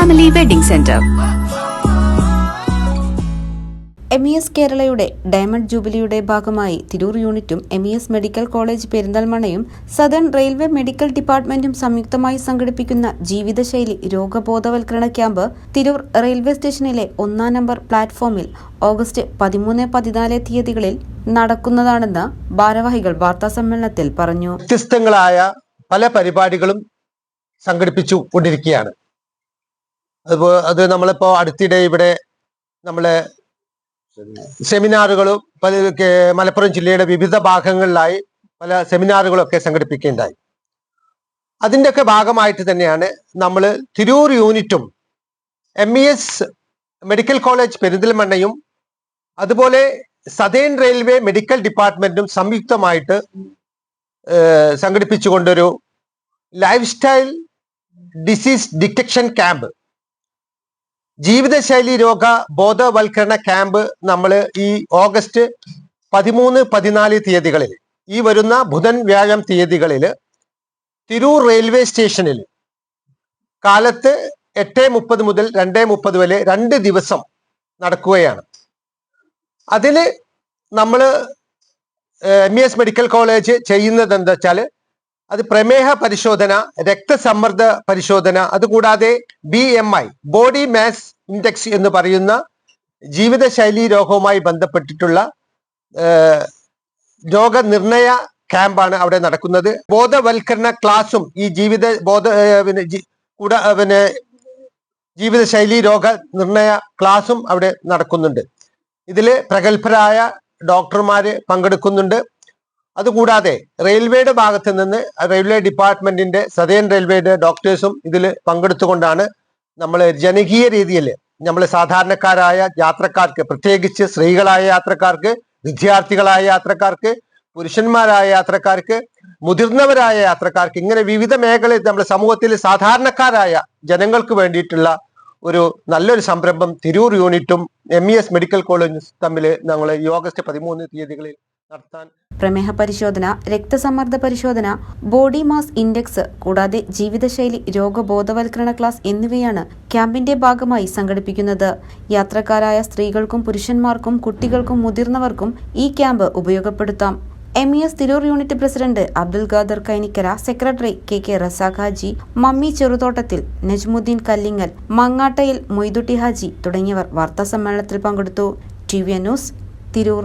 Family wedding centre M E S കേരളയുടെ diamond ജൂബിലിയുടെ ഭാഗമായി തിരൂർ യൂണിറ്റും M E S medical college പെരിന്തൽമണയും southern railway medical ഡിപ്പാർട്ട്മെന്റും സംയുക്തമായി സംഘടിപ്പിക്കുന്ന ജീവിതശൈലി രോഗബോധവൽക്കരണ ക്യാമ്പ് തിരൂർ റെയിൽവേ സ്റ്റേഷനിലെ ഒന്നാം നമ്പർ പ്ലാറ്റ്ഫോമിൽ ഓഗസ്റ്റ് പതിമൂന്ന് പതിനാല് തീയതികളിൽ നടക്കുന്നതാണെന്ന് ഭാരവാഹികൾ വാർത്താ സമ്മേളനത്തിൽ പറഞ്ഞു. വ്യത്യസ്തങ്ങളായ പല പരിപാടികളും സംഘടിപ്പിച്ചു കൊണ്ടിരിക്കുകയാണ് അതിപ്പോ അത് നമ്മളിപ്പോ അടുത്തിടെ ഇവിടെ നമ്മളെ സെമിനാറുകളും പല മലപ്പുറം ജില്ലയുടെ വിവിധ ഭാഗങ്ങളിലായി പല സെമിനാറുകളൊക്കെ സംഘടിപ്പിക്കുകയുണ്ടായി. അതിന്റെയൊക്കെ ഭാഗമായിട്ട് തന്നെയാണ് നമ്മൾ തിരൂർ യൂണിറ്റും M E S medical college പെരിന്തൽമണ്ണയും അതുപോലെ സതേൺ റെയിൽവേ മെഡിക്കൽ ഡിപ്പാർട്ട്മെന്റും സംയുക്തമായിട്ട് സംഘടിപ്പിച്ചുകൊണ്ടൊരു lifestyle disease detection camp ജീവിതശൈലി രോഗ ബോധവൽക്കരണ ക്യാമ്പ് നമ്മൾ ഈ ഓഗസ്റ്റ് പതിമൂന്ന് പതിനാല് തീയതികളിൽ ഈ വരുന്ന ബുധൻ വ്യാഴം തീയതികളിൽ തിരൂർ റെയിൽവേ സ്റ്റേഷനിൽ കാലത്ത് എട്ട് മുപ്പത് മുതൽ രണ്ട് മുപ്പത് വരെ രണ്ട് ദിവസം നടക്കുകയാണ്. അതിൽ നമ്മൾ M E S medical college ചെയ്യുന്നത് എന്താ വെച്ചാൽ അത് പ്രമേഹ പരിശോധന രക്തസമ്മർദ്ദ പരിശോധന അതുകൂടാതെ B M I body mass index എന്ന് പറയുന്ന ജീവിതശൈലി രോഗവുമായി ബന്ധപ്പെട്ടിട്ടുള്ള രോഗനിർണയ ക്യാമ്പാണ് അവിടെ നടക്കുന്നത്. ബോധവൽക്കരണ ക്ലാസും ഈ ജീവിത ബോധ പിന്നെ കൂടെ പിന്നെ ജീവിതശൈലി രോഗ നിർണയ ക്ലാസും അവിടെ നടക്കുന്നുണ്ട്. ഇതിൽ പ്രഗത്ഭരായ ഡോക്ടർമാര് പങ്കെടുക്കുന്നുണ്ട്. അതുകൂടാതെ റെയിൽവേയുടെ ഭാഗത്ത് നിന്ന് റെയിൽവേ ഡിപ്പാർട്ട്മെന്റിന്റെ സതേൺ റെയിൽവേയുടെ ഡോക്ടേഴ്സും ഇതിൽ പങ്കെടുത്തുകൊണ്ടാണ് നമ്മൾ ജനകീയ രീതിയിൽ നമ്മൾ സാധാരണക്കാരായ യാത്രക്കാർക്ക് പ്രത്യേകിച്ച് സ്ത്രീകളായ യാത്രക്കാർക്ക് വിദ്യാർത്ഥികളായ യാത്രക്കാർക്ക് പുരുഷന്മാരായ യാത്രക്കാർക്ക് മുതിർന്നവരായ യാത്രക്കാർക്ക് ഇങ്ങനെ വിവിധ മേഖലയിൽ നമ്മുടെ സമൂഹത്തിൽ സാധാരണക്കാരായ ജനങ്ങൾക്ക് വേണ്ടിയിട്ടുള്ള ഒരു നല്ലൊരു സംരംഭം തിരൂർ യൂണിറ്റും എം ഇ എസ് മെഡിക്കൽ കോളേജും തമ്മിൽ ഞങ്ങൾ ഈ ഓഗസ്റ്റ് പതിമൂന്ന് തീയതികളിൽ നടത്താൻ പ്രമേഹ പരിശോധന രക്തസമ്മർദ്ദ പരിശോധന ബോഡി മാസ് ഇൻഡെക്സ് കൂടാതെ ജീവിതശൈലി രോഗബോധവൽക്കരണ ക്ലാസ് എന്നിവയാണ് ക്യാമ്പിന്റെ ഭാഗമായി സംഘടിപ്പിക്കുന്നത്. യാത്രക്കാരായ സ്ത്രീകൾക്കും പുരുഷന്മാർക്കും കുട്ടികൾക്കും മുതിർന്നവർക്കും ഈ ക്യാമ്പ് ഉപയോഗപ്പെടുത്താം. M. E. S. Tirur unit president Abdul Khader Kainikkara secretary K. K. Razak Haji Mammi Cheruthottathil Najmuddin Kallingal Mangattayil Moiduty Haji തുടങ്ങിയവർ വാർത്താസമ്മേളനത്തിൽ പങ്കെടുത്തു. T V news Tirur.